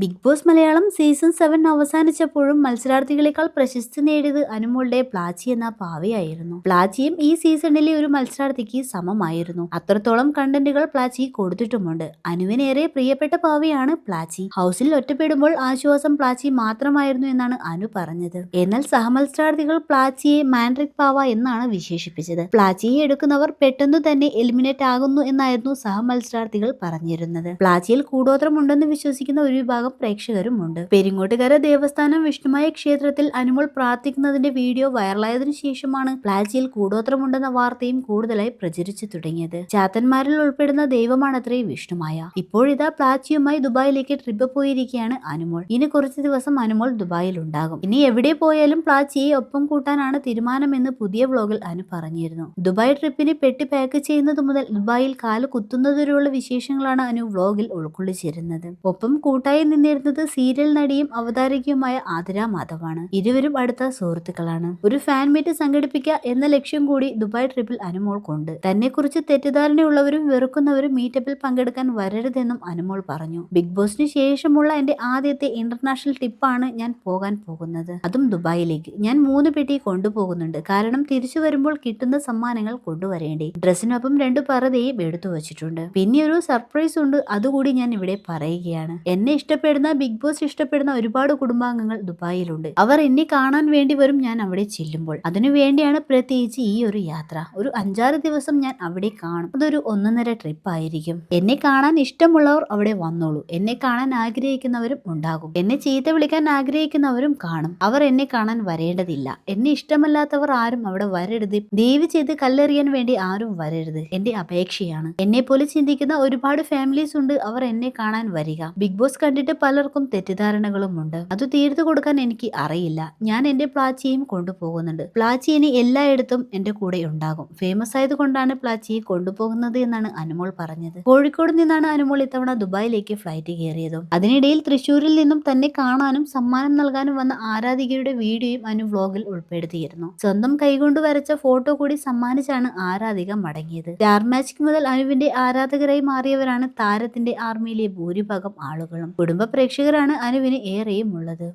Bigg Boss Malayalam season seven അവസാനിച്ചപ്പോഴും മത്സരാർത്ഥികളെക്കാൾ പ്രശസ്തി നേടിയത് അനുമോളുടെ പ്ലാച്ചി എന്ന പാവയായിരുന്നു. പ്ലാച്ചിയും ഈ സീസണിലെ ഒരു മത്സരാർത്ഥിക്ക് സമമായിരുന്നു. അത്രത്തോളം കണ്ടന്റുകൾ പ്ലാച്ചി കൊടുത്തിട്ടുമുണ്ട്. അനുവിനേറെ പ്രിയപ്പെട്ട പാവയാണ് പ്ലാച്ചി. ഹൗസിൽ ഒറ്റപ്പെടുമ്പോൾ ആശ്വാസം പ്ലാച്ചി മാത്രമായിരുന്നു എന്നാണ് അനു പറഞ്ഞത്. എന്നാൽ സഹമത്സരാർത്ഥികൾ പ്ലാച്ചിയെ മാൻഡ്രിക് പാവ എന്നാണ് വിശേഷിപ്പിച്ചത്. പ്ലാച്ചിയെ എടുക്കുന്നവർ പെട്ടെന്ന് തന്നെ എലിമിനേറ്റ് ആകുന്നു എന്നായിരുന്നു സഹമത്സരാർത്ഥികൾ പറഞ്ഞിരുന്നത്. പ്ലാച്ചിയിൽ കൂടോത്രമുണ്ടെന്ന് വിശ്വസിക്കുന്ന ഒരു വിഭാഗം പ്രേക്ഷകരുമുണ്ട്. പെരിങ്ങോട്ടുകര ദേവസ്ഥാനം വിഷ്ണുമായ ക്ഷേത്രത്തിൽ അനുമോൾ പ്രാർത്ഥിക്കുന്നതിന്റെ വീഡിയോ വൈറലായതിനു ശേഷമാണ് പ്ലാച്ചിയിൽ കൂടോത്രമുണ്ടെന്ന വാർത്തയും കൂടുതലായി പ്രചരിച്ചു തുടങ്ങിയത്. ചാത്തന്മാരിൽ ഉൾപ്പെടുന്ന ദൈവമാണത്രേ വിഷ്ണുമായ. ഇപ്പോഴിതാ പ്ലാച്ചിയുമായി ദുബായിലേക്ക് ട്രിപ്പ് പോയിരിക്കുകയാണ് അനുമോൾ. ഇനി കുറച്ച് ദിവസം അനുമോൾ ദുബായിൽ ഉണ്ടാകും ഇനി എവിടെ പോയാലും പ്ലാച്ചിയെ ഒപ്പം കൂട്ടാനാണ് തീരുമാനമെന്ന് പുതിയ വ്ലോഗിൽ അനു പറഞ്ഞിരുന്നു. ദുബായ് ട്രിപ്പിന് പെട്ടി പാക്ക് ചെയ്യുന്നത് മുതൽ ദുബായിൽ കാൽ കുത്തുന്നതുവരെയുള്ള വിശേഷങ്ങളാണ് അനു വ്ലോഗിൽ ഉൾക്കൊള്ളിച്ചിരുന്നത്. ഒപ്പം കൂട്ടായി നിന്നിരുന്നത് സീരിയൽ നടിയും അവതാരകയുമായ ആതിര മാധവാണ്. ഇരുവരും അടുത്ത സുഹൃത്തുക്കളാണ്. ഒരു ഫാൻ മീറ്റ് സംഘടിപ്പിക്കുക എന്ന ലക്ഷ്യം കൂടി ദുബായ് ട്രിപ്പിൽ അനുമോൾ കൊണ്ട്. തന്നെക്കുറിച്ച് തെറ്റിദ്ധാരണയുള്ളവരും വെറുക്കുന്നവരും മീറ്റപ്പിൽ പങ്കെടുക്കാൻ വരരുതെന്നും അനുമോൾ പറഞ്ഞു. ബിഗ് ബോസിന് ശേഷമുള്ള എന്റെ ആദ്യത്തെ ഇന്റർനാഷണൽ ടിപ്പാണ് ഞാൻ പോകാൻ പോകുന്നത്. അതും ദുബായിലേക്ക്. ഞാൻ മൂന്ന് പെട്ടി കൊണ്ടുപോകുന്നുണ്ട്. കാരണം തിരിച്ചു വരുമ്പോൾ കിട്ടുന്ന സമ്മാനങ്ങൾ കൊണ്ടുവരേണ്ടേ. ഡ്രസ്സിനൊപ്പം രണ്ടു പറതയും എടുത്തു വച്ചിട്ടുണ്ട് പിന്നെ ഒരു സർപ്രൈസ് ഉണ്ട്. അതുകൂടി ഞാൻ ഇവിടെ പറയുകയാണ്. എന്നെ ഇഷ്ടപ്പെടുന്ന ബിഗ് ബോസ് ഇഷ്ടപ്പെടുന്ന ഒരുപാട് കുടുംബാംഗങ്ങൾ ദുബായിലുണ്ട്. അവർ എന്നെ കാണാൻ വേണ്ടി വരും ഞാൻ അവിടെ ചെല്ലുമ്പോൾ. അതിനുവേണ്ടിയാണ് പ്രത്യേകിച്ച് ഈ ഒരു യാത്ര. ഒരു അഞ്ചാറ് ദിവസം ഞാൻ അവിടെ കാണും. അതൊരു ഒന്നൊന്നര ട്രിപ്പ് ആയിരിക്കും. എന്നെ കാണാൻ ഇഷ്ടമുള്ളവർ അവിടെ വന്നോളൂ. എന്നെ കാണാൻ ആഗ്രഹിക്കുന്നവരും ഉണ്ടാകും. എന്നെ ചീത്ത വിളിക്കാൻ ആഗ്രഹിക്കുന്നവരും കാണും. അവർ എന്നെ കാണാൻ വരേണ്ടതില്ല. എന്നെ ഇഷ്ടമല്ലാത്തവർ ആരും അവിടെ വരരുത്. ദയവ് ചെയ്ത് കല്ലെറിയാൻ വേണ്ടി ആരും വരരുത്. എന്റെ അപേക്ഷയാണ്. എന്നെ പോലെ ചിന്തിക്കുന്ന ഒരുപാട് ഫാമിലീസ് ഉണ്ട്. അവർ എന്നെ കാണാൻ വരിക. ബിഗ് ബോസ് കണ്ടിട്ട് പലർക്കും തെറ്റിദ്ധാരണകളും ഉണ്ട് അത് തീർത്തു കൊടുക്കാൻ എനിക്ക് അറിയില്ല. ഞാൻ എന്റെ പ്ലാച്ചിയും കൊണ്ടുപോകുന്നുണ്ട്. പ്ലാച്ചി ഇനി എല്ലായിടത്തും എന്റെ കൂടെ ഉണ്ടാകും. ഫേമസ് ആയതുകൊണ്ടാണ് പ്ലാച്ചിയെ കൊണ്ടുപോകുന്നത് എന്നാണ് അനുമോൾ പറഞ്ഞത്. കോഴിക്കോട് നിന്നാണ് അനുമോൾ ഇത്തവണ ദുബായിലേക്ക് ഫ്ലൈറ്റ് കയറിയതും. അതിനിടയിൽ തൃശൂരിൽ നിന്നും തന്നെ കാണാനും സമ്മാനം നൽകാനും വന്ന ആരാധികയുടെ വീഡിയോയും അനു വ്ലോഗിൽ ഉൾപ്പെടുത്തിയിരുന്നു. സ്വന്തം കൈകൊണ്ട് വരച്ച ഫോട്ടോ കൂടി സമ്മാനിച്ചാണ് ആരാധിക മടങ്ങിയത്. സ്റ്റാർ മാജിക് മുതൽ അനുവിന്റെ ആരാധകരായി മാറിയവരാണ് താരത്തിന്റെ ആർമിയിലെ ഭൂരിഭാഗം ആളുകളും. കുടുംബ പ്രേക്ഷകരാണ് അനുവിന് ഏറെയും ഉള്ളത്.